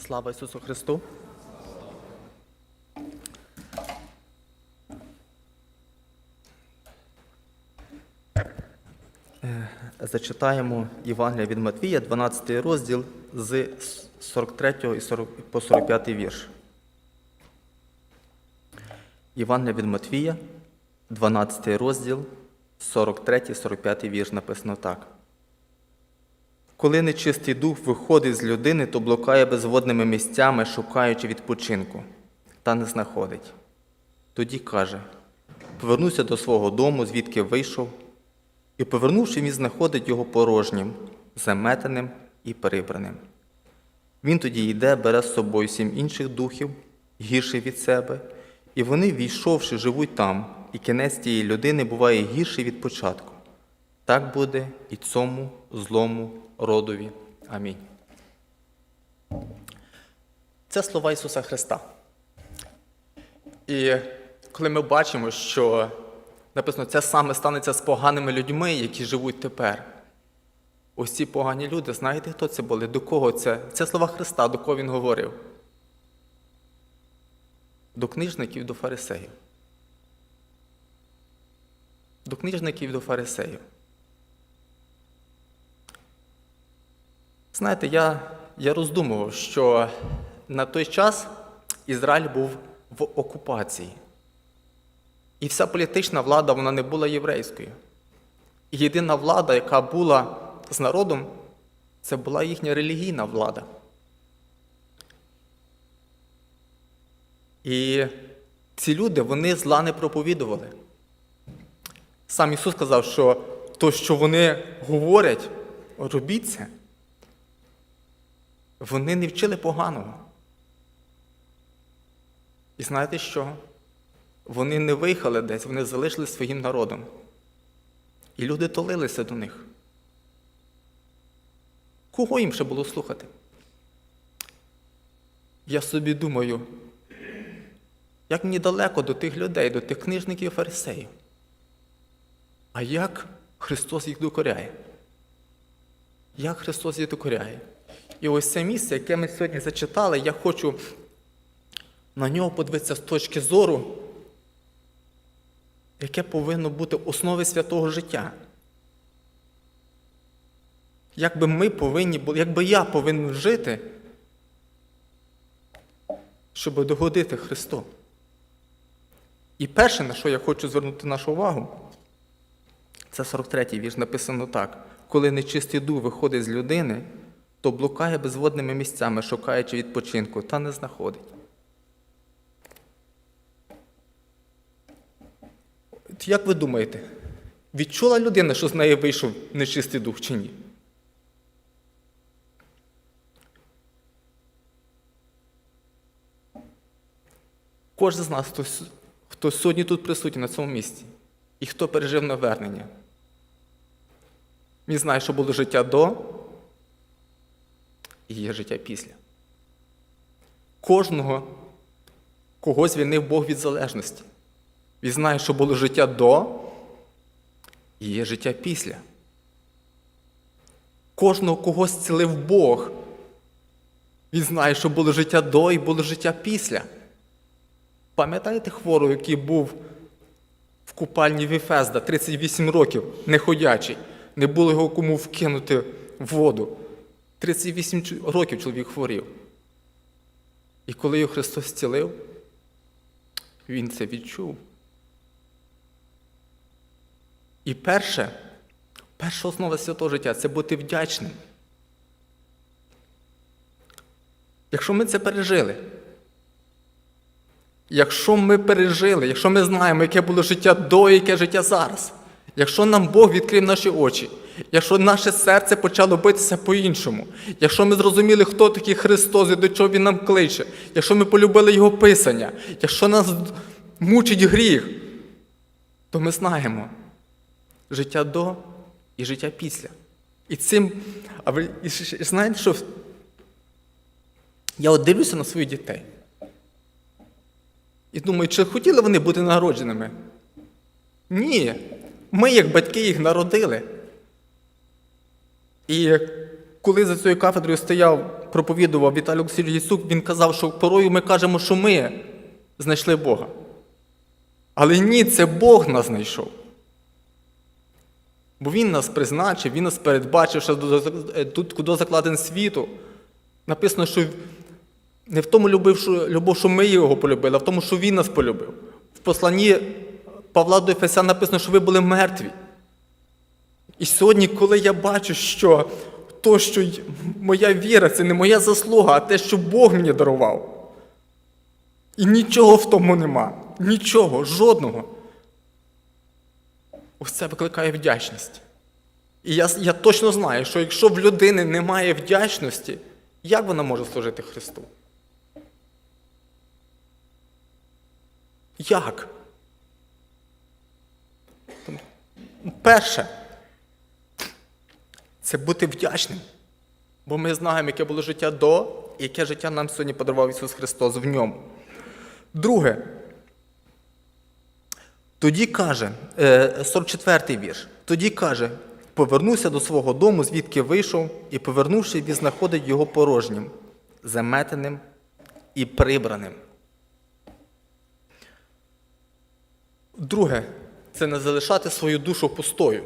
Слава Ісусу Христу! Е, Зачитаємо Євангелія від Матвія, 12 розділ з 43 і 40 по 45 вірш. Євангелія від Матвія, 12 розділ, 43-45 вірш написано так. Коли нечистий дух виходить з людини, то блукає безводними місцями, шукаючи відпочинку, та не знаходить. Тоді каже: повернуся до свого дому, звідки вийшов, і, повернувши, він знаходить його порожнім, заметеним і прибраним. Він тоді йде, бере з собою сім інших духів, гірших від себе, і вони, війшовши, живуть там, і кінець тієї людини буває гірший від початку. Так буде і цьому злому родові. Амінь. Це слова Ісуса Христа. І коли ми бачимо, що написано, це саме станеться з поганими людьми, які живуть тепер. Ось ці погані люди, знаєте, хто це були? До кого це? Це слова Христа, до кого Він говорив? До книжників, до фарисеїв. До книжників до фарисеїв. Знаєте, я, я роздумував, що на той час Ізраїль був в окупації. І вся політична влада вона не була єврейською. І єдина влада, яка була з народом, це була їхня релігійна влада. І ці люди вони зла не проповідували. Сам Ісус сказав, що то, що вони говорять, робіть це, вони не вчили поганого. І знаєте що? Вони не виїхали десь, вони залишились своїм народом. І люди толилися до них. Кого їм ще було слухати? Я собі думаю, як мені далеко до тих людей, до тих книжників і фарисеїв. А як Христос їх докоряє? Як Христос їх докоряє? І ось це місце, яке ми сьогодні зачитали, я хочу на нього подивитися з точки зору, яке повинно бути основи святого життя. Як би ми повинні були, як би я повинен жити, щоб догодити Христу. І перше, на що я хочу звернути нашу увагу, це 43-й вірш, написано так: коли нечистий дух виходить з людини, то блукає безводними місцями, шукаючи відпочинку, та не знаходить. Як ви думаєте, відчула людина, що з неї вийшов нечистий дух чи ні? Кожен з нас, хто, хто сьогодні тут присутній на цьому місці, і хто пережив навернення, він знає, що було життя до і є життя після. Кожного, кого звільнив Бог від залежності. Він знає, що було життя до і є життя після. Кожного кого зцілив Бог. Він знає, що було життя до і було життя після. Пам'ятаєте хворого, який був в купальні Віфезда 38 років, неходячий, не було його кому вкинути в воду. 38 років чоловік хворів. І коли його Христос зцілив, він це відчув. І перше, перша основа святого життя це бути вдячним. Якщо ми це пережили, якщо ми пережили, якщо ми знаємо, яке було життя до і яке життя зараз, якщо нам Бог відкрив наші очі, якщо наше серце почало битися по-іншому, якщо ми зрозуміли, хто такий Христос і до чого Він нам кличе, якщо ми полюбили Його Писання, якщо нас мучить гріх, то ми знаємо життя до і життя після. І цим, а ви знаєте, що я от дивлюся на своїх дітей. І думаю, чи хотіли вони бути народженими? Ні. Ми, як батьки, їх народили. І коли за цією кафедрою стояв, проповідував Віталій Олексійович Єсук, він казав, що порою ми кажемо, що ми знайшли Бога. Але ні, це Бог нас знайшов. Бо Він нас призначив, Він нас передбачив, що е, тут, куди закладен світу. Написано, що не в тому любив, що, любов, що ми його полюбили, а в тому, що Він нас полюбив. В посланні Павла до Ефесян написано, що ви були мертві. І сьогодні, коли я бачу, що то, що моя віра, це не моя заслуга, а те, що Бог мені дарував. І нічого в тому нема. Нічого, жодного. Ось це викликає вдячність. І я, я точно знаю, що якщо в людини немає вдячності, як вона може служити Христу? Як? Тому, Перше, це бути вдячним. Бо ми знаємо, яке було життя до, і яке життя нам сьогодні подарував Ісус Христос в ньому. Друге, тоді каже, е, 44-й вірш, тоді каже, повернувся до свого дому, звідки вийшов, і повернувши, він знаходить його порожнім, заметеним і прибраним. Друге, це не залишати свою душу пустою.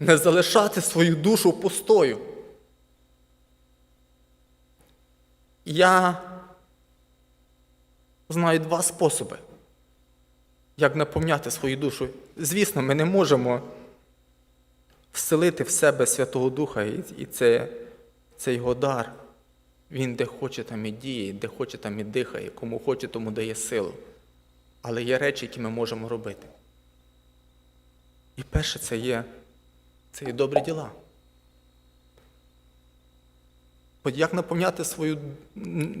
Не залишати свою душу пустою. Я знаю два способи, як наповняти свою душу. Звісно, ми не можемо вселити в себе Святого Духа, і це, це його дар. Він де хоче, там і діє, де хоче, там і дихає, кому хоче, тому дає силу. Але є речі, які ми можемо робити. І перше це є, це є добрі діла. Як наповняти свою,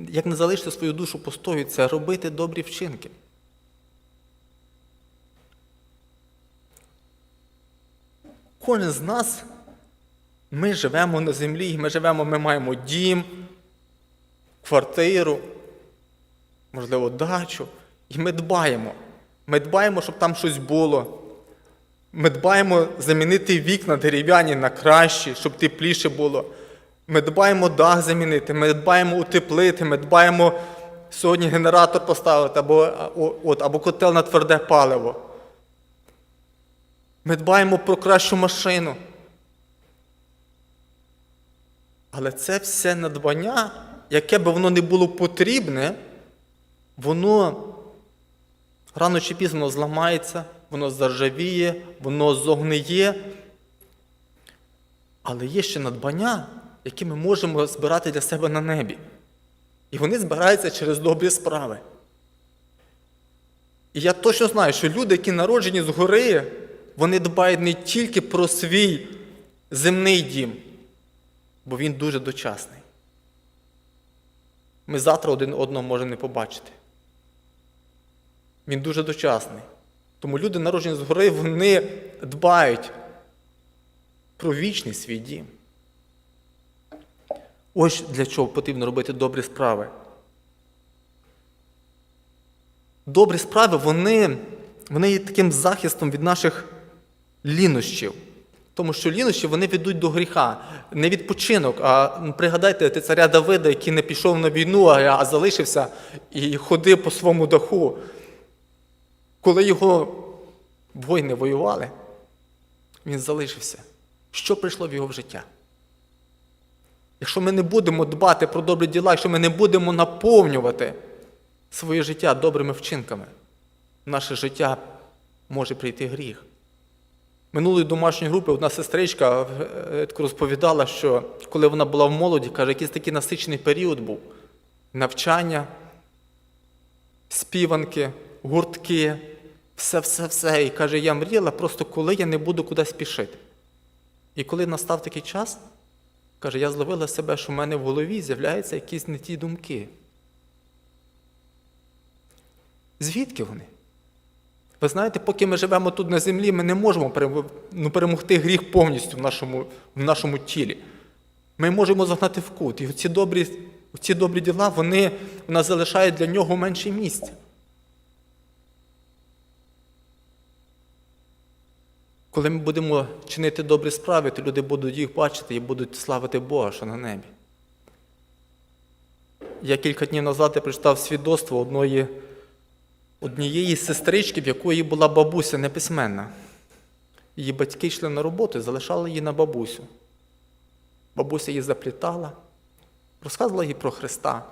як не залишити свою душу пустою, це робити добрі вчинки. Кожен з нас, ми живемо на землі, ми живемо, ми маємо дім, квартиру, можливо, дачу. І ми дбаємо. Ми дбаємо, щоб там щось було. Ми дбаємо замінити вікна дерев'яні на кращі, щоб тепліше було. Ми дбаємо дах замінити, ми дбаємо утеплити, ми дбаємо сьогодні генератор поставити або, от, або котел на тверде паливо. Ми дбаємо про кращу машину. Але це все надбання, яке би воно не було потрібне, воно рано чи пізно зламається, воно заржавіє, воно зогниє. Але є ще надбання, які ми можемо збирати для себе на небі. І вони збираються через добрі справи. І я точно знаю, що люди, які народжені згори, вони дбають не тільки про свій земний дім, бо він дуже дочасний. Ми завтра один одного можемо не побачити. Він дуже дочасний. Тому люди, народжені згори, вони дбають про вічний свій дім. Ось для чого потрібно робити добрі справи. Добрі справи, вони, вони є таким захистом від наших лінощів. Тому що лінощі вони ведуть до гріха. Не відпочинок, а пригадайте ти царя Давида, який не пішов на війну, а залишився і ходив по своєму даху. Коли його воїни воювали, він залишився. Що прийшло в його життя? Якщо ми не будемо дбати про добрі діла, якщо ми не будемо наповнювати своє життя добрими вчинками, в наше життя може прийти гріх. Минулої домашньої групи одна сестричка е, розповідала, що коли вона була в молоді, каже, якийсь такий насичений період був. Навчання, співанки, гуртки, все-все-все. І каже, я мріяла просто коли я не буду кудись спішити. І коли настав такий час, каже, я зловила себе, що в мене в голові з'являються якісь не ті думки. Звідки вони? Ви знаєте, поки ми живемо тут на землі, ми не можемо ну, перемогти гріх повністю в нашому, в нашому тілі. Ми можемо загнати в кут. І ці добрі, добрі діла, вони в нас залишають для нього менше місця. Коли ми будемо чинити добрі справи, то люди будуть їх бачити і будуть славити Бога, що на небі. Я кілька днів назад я прочитав свідоцтво одної, однієї сестрички, в якої була бабуся неписьменна. Її батьки йшли на роботу і залишали її на бабусю. Бабуся її заплітала, розказувала їй про Христа,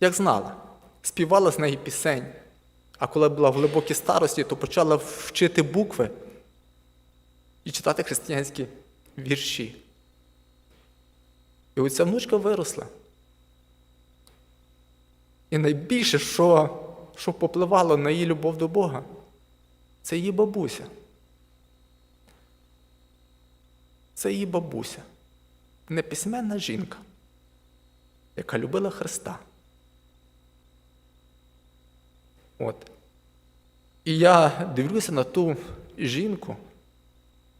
як знала, співала з неї пісень. А коли була в глибокій старості, то почала вчити букви і читати християнські вірші. І оця внучка виросла. І найбільше, що, що попливало на її любов до Бога, це її бабуся. Це її бабуся, неписьменна жінка, яка любила Христа. От. І я дивлюся на ту жінку,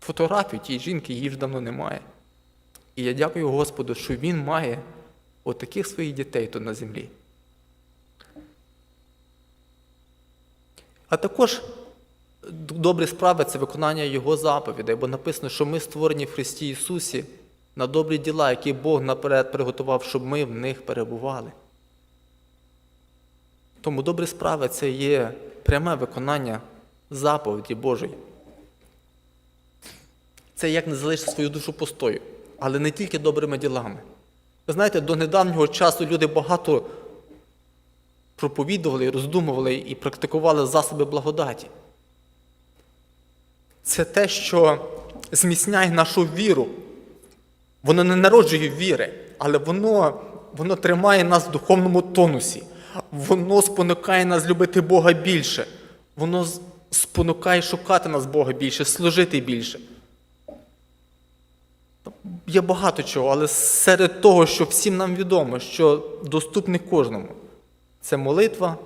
фотографію тієї жінки, її ж давно немає. І я дякую Господу, що Він має отаких своїх дітей тут на землі. А також добрі справи це виконання Його заповідей, бо написано, що ми створені в Христі Ісусі на добрі діла, які Бог наперед приготував, щоб ми в них перебували. Тому добрі справи це є пряме виконання заповіді Божої. Це як не залишити свою душу пустою, але не тільки добрими ділами. Ви знаєте, до недавнього часу люди багато проповідували, роздумували і практикували засоби благодаті. Це те, що зміцняє нашу віру. Воно не народжує віри, але воно, воно тримає нас в духовному тонусі. Воно спонукає нас любити Бога більше. Воно спонукає шукати нас Бога більше, служити більше. Є багато чого, але серед того, що всім нам відомо, що доступне кожному, це молитва,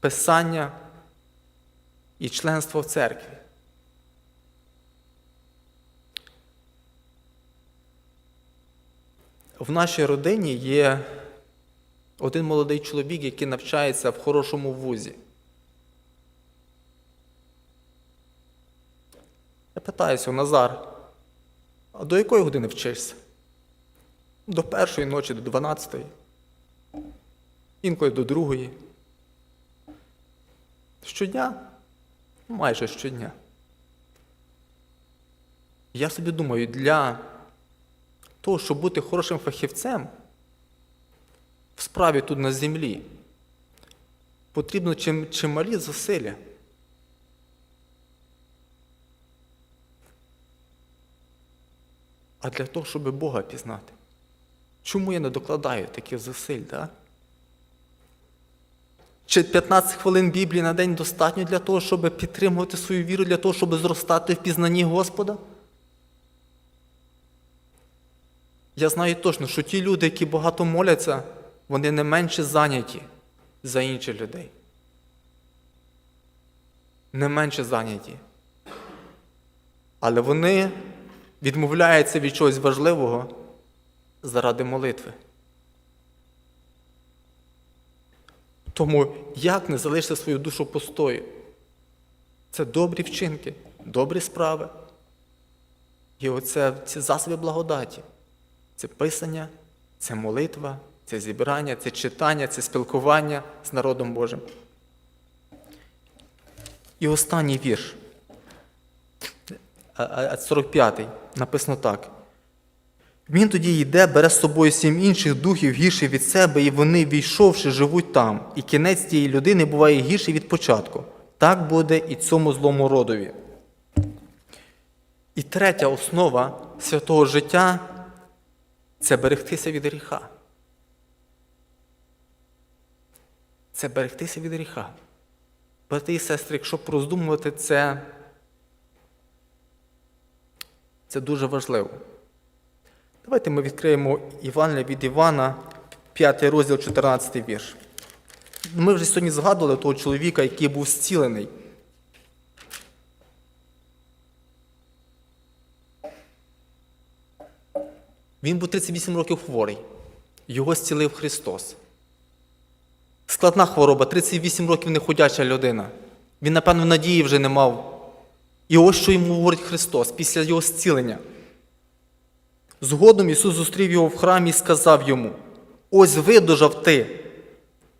писання і членство в церкві. В нашій родині є один молодий чоловік, який навчається в хорошому вузі. Я питаюся, Назар, а до якої години вчишся? До першої ночі, до дванадцятої. Інколи до другої. Щодня? Майже щодня. Я собі думаю, для того, щоб бути хорошим фахівцем в справі тут на землі, потрібно чим, чималі зусилля. А для того, щоб Бога пізнати. Чому я не докладаю таких зусиль, так? Чи 15 хвилин Біблії на день достатньо для того, щоб підтримувати свою віру, для того, щоб зростати в пізнанні Господа? Я знаю точно, що ті люди, які багато моляться, вони не менше зайняті за інших людей. Не менше зайняті. Але вони відмовляються від чогось важливого заради молитви. Тому як не залишити свою душу пустою? Це добрі вчинки, добрі справи. І оце ці засоби благодаті. Це писання, це молитва, це зібрання, це читання, це спілкування з народом Божим. І останній вірш, а- а- а 45-й, написано так. Він тоді йде, бере з собою сім інших духів гірших від себе, і вони, війшовши, живуть там, і кінець тієї людини буває гірший від початку. Так буде і цьому злому родові. І третя основа святого життя це берегтися від гріха. Це берегтися від гріха. Брати і сестри, якщо пороздумувати це, це дуже важливо. Давайте ми відкриємо Івана від Івана, 5 розділ, 14 вірш. Ми вже сьогодні згадували того чоловіка, який був зцілений. Він був 38 років хворий. Його зцілив Христос. Складна хвороба, 38 років неходяча людина. Він, напевно, надії вже не мав І ось що йому говорить Христос після його зцілення. Згодом Ісус зустрів його в храмі і сказав йому: Ось видужав ти,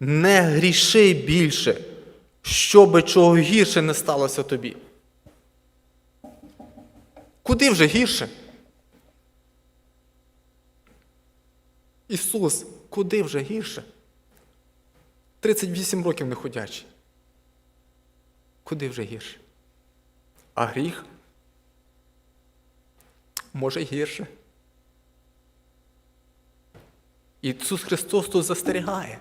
не гріши більше, щоби чого гірше не сталося тобі. Куди вже гірше? Ісус, куди вже гірше? 38 років не ходячий. Куди вже гірше? А гріх? Може гірше. Ісус Христос тут застерігає,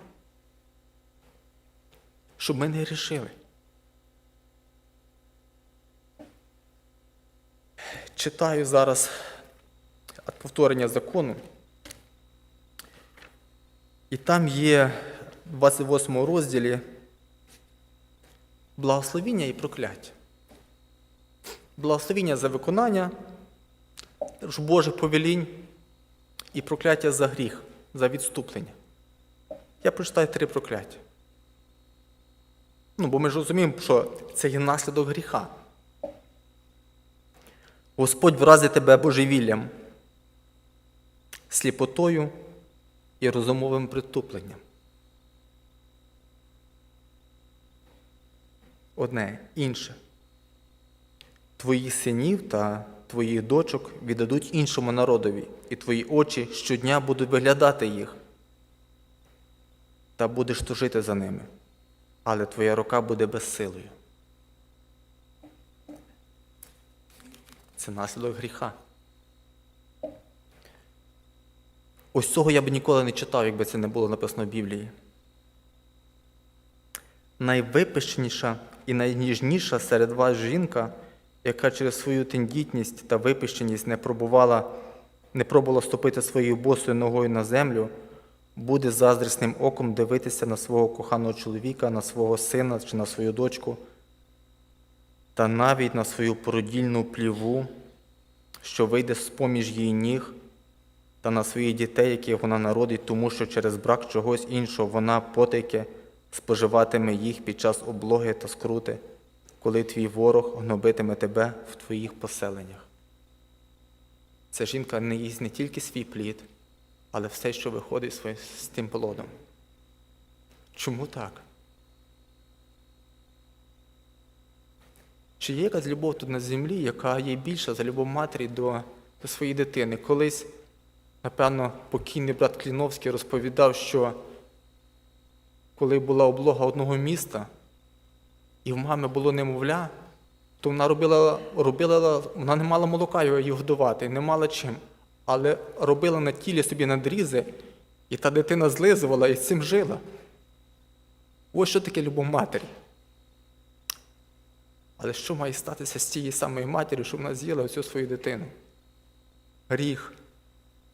щоб ми не грішили. Читаю зараз повторення закону. І там є в 28 розділі благословіння і прокляття. Благословіння за виконання Божих повелінь і прокляття за гріх, за відступлення. Я прочитаю три прокляття. Ну, бо ми ж розуміємо, що це є наслідок гріха. Господь вразить тебе божевіллям, сліпотою і розумовим притупленням. Одне інше. Твоїх синів та твоїх дочок віддадуть іншому народові, і твої очі щодня будуть виглядати їх, та будеш тужити за ними, але твоя рука буде безсилою. Це наслідок гріха. Ось цього я б ніколи не читав, якби це не було написано в Біблії. Найвипищеніша і найніжніша серед вас жінка, яка через свою тендітність та випищеність не пробувала, не пробувала ступити своєю босою ногою на землю, буде заздрісним оком дивитися на свого коханого чоловіка, на свого сина чи на свою дочку, та навіть на свою породільну пліву, що вийде з поміж її ніг, та на своїх дітей, яких вона народить, тому що через брак чогось іншого вона потайки споживатиме їх під час облоги та скрути, коли твій ворог гнобитиме тебе в твоїх поселеннях. Ця жінка не їсть не тільки свій плід, але все, що виходить з тим плодом. Чому так? Чи є якась любов тут на землі, яка є більша за любов матері до, до своєї дитини? Колись, напевно, покійний брат Кліновський розповідав, що коли була облога одного міста, і в мами було немовля, то вона робила, робила, вона не мала молока його годувати, не мала чим. Але робила на тілі собі надрізи, і та дитина злизувала і з цим жила. Ось що таке любов матері. Але що має статися з тією самою матір'ю, щоб вона з'їла оцю свою дитину? Гріх.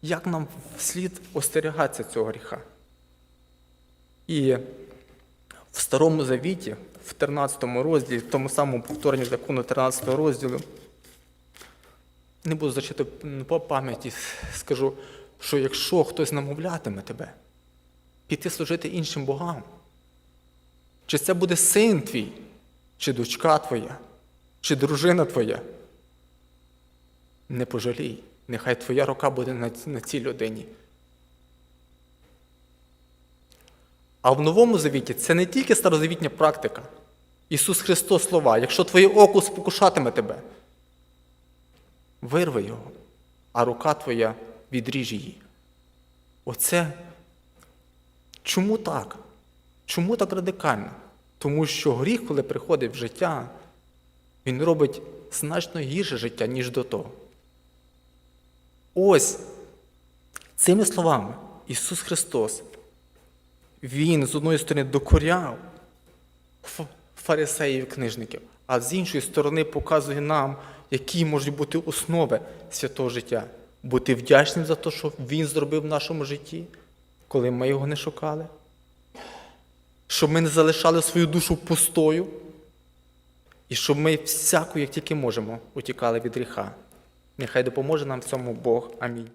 Як нам слід остерігатися цього гріха? І в Старому Завіті, в 13 розділі, в тому самому повторенні закону 13 розділу, не буду зачити по пам'яті, скажу, що якщо хтось намовлятиме тебе, піти служити іншим богам, чи це буде син твій, чи дочка твоя, чи дружина твоя, не пожалій, нехай твоя рука буде на, цій людині. А в Новому Завіті це не тільки старозавітня практика. Ісус Христос слова, якщо твоє око спокушатиме тебе, вирви його, а рука твоя відріж її. Оце чому так? Чому так радикально? Тому що гріх, коли приходить в життя, він робить значно гірше життя, ніж до того. Ось цими словами Ісус Христос він з одної сторони докоряв фарисеїв книжників, а з іншої сторони показує нам, які можуть бути основи святого життя. Бути вдячним за те, що Він зробив в нашому житті, коли ми його не шукали. Щоб ми не залишали свою душу пустою, і щоб ми всяку, як тільки можемо, утікали від гріха. Нехай допоможе нам в цьому Бог. Амінь.